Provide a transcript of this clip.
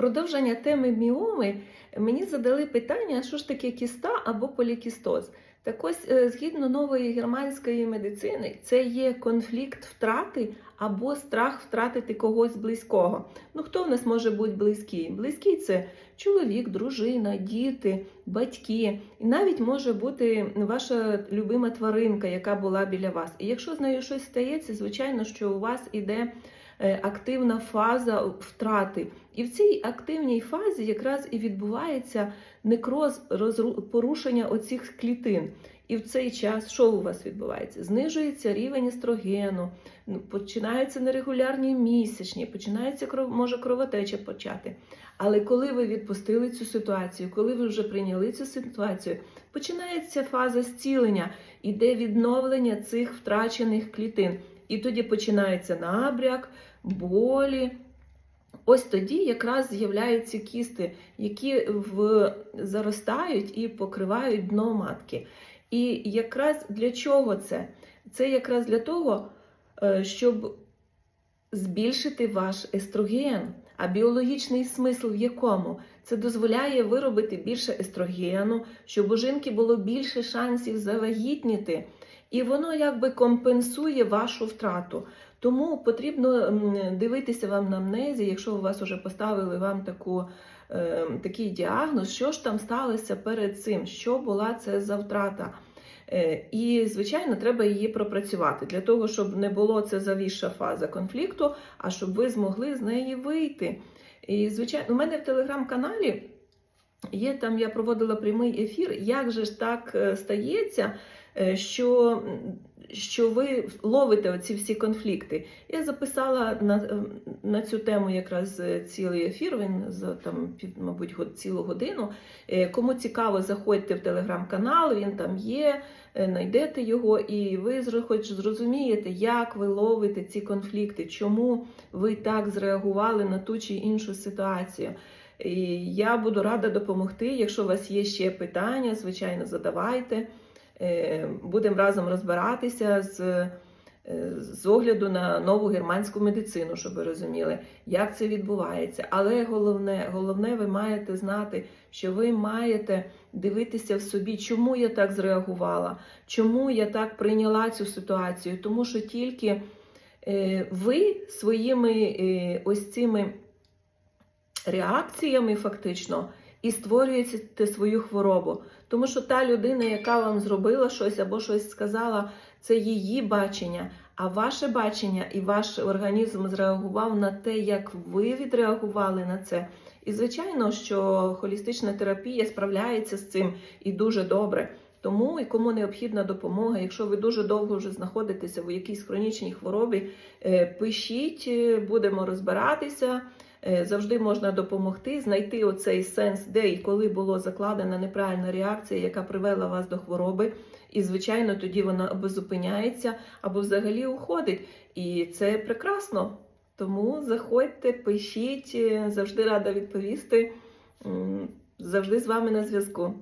продовження теми міоми мені задали питання, що ж таке кіста або полікістоз. Так ось, е, згідно нової германської медицини, це є конфлікт втрати або страх втратити когось близького. Ну хто в нас може бути близький? Близький це чоловік, дружина, діти, батьки, і навіть може бути ваша любима тваринка, яка була біля вас. І якщо з нею щось стається, звичайно, що у вас іде активна фаза втрати. І в цій активній фазі якраз і відбувається некроз порушення оцих клітин. І в цей час що у вас відбувається? Знижується рівень естрогену, ну, починаються нерегулярні місячні, починається може кровотеча почати. Але коли ви відпустили цю ситуацію, коли ви вже прийняли цю ситуацію, починається фаза зцілення, іде відновлення цих втрачених клітин. І тоді починається набряк, болі. Ось тоді якраз з'являються кісти, які в... заростають і покривають дно матки. І якраз для чого це? Це якраз для того, е, щоб збільшити ваш естроген. А біологічний смисл в якому? Це дозволяє виробити більше естрогену, щоб у жінки було більше шансів завагітніти. І воно якби компенсує вашу втрату. Тому потрібно дивитися вам на амнезі, якщо у вас вже поставили вам таку, е, такий діагноз, що ж там сталося перед цим, що була це за втрата. Е, І, звичайно, треба її пропрацювати для того, щоб не було це завісша фаза конфлікту, а щоб ви змогли з неї вийти. І, звичайно, у мене в телеграм-каналі є там, я проводила прямий ефір. Як же ж так е, стається, що, що ви ловите оці всі конфлікти? Я записала на, е, на цю тему якраз е, цілий ефір. Він за там, мабуть, цілу годину. Е, Кому цікаво, заходьте в телеграм-канал, він там є, е, знайдете його, і ви хоч зрозумієте, як ви ловите ці конфлікти, чому ви так зреагували на ту чи іншу ситуацію. І я буду рада допомогти. Якщо у вас є ще питання, звичайно, задавайте. Е, Будемо разом розбиратися з, е, з огляду на нову германську медицину, щоб ви розуміли, як це відбувається. Але головне, головне, ви маєте знати, що ви маєте дивитися в собі, чому я так зреагувала, чому я так прийняла цю ситуацію. Тому що тільки е, ви своїми ось цими реакціями фактично і створюєте свою хворобу. Тому що та людина, яка вам зробила щось або щось сказала, це її бачення. А ваше бачення і ваш організм зреагував на те, як ви відреагували на це. І звичайно, що холістична терапія справляється з цим і дуже добре. Тому і кому необхідна допомога, якщо ви дуже довго вже знаходитеся в якійсь хронічній хворобі, е, пишіть, е, будемо розбиратися. Е, Завжди можна допомогти, знайти оцей сенс, де і коли була закладена неправильна реакція, яка привела вас до хвороби. І, звичайно, тоді вона або зупиняється, або взагалі уходить. І це прекрасно. Тому заходьте, пишіть, е, завжди рада відповісти. Завжди з вами на зв'язку.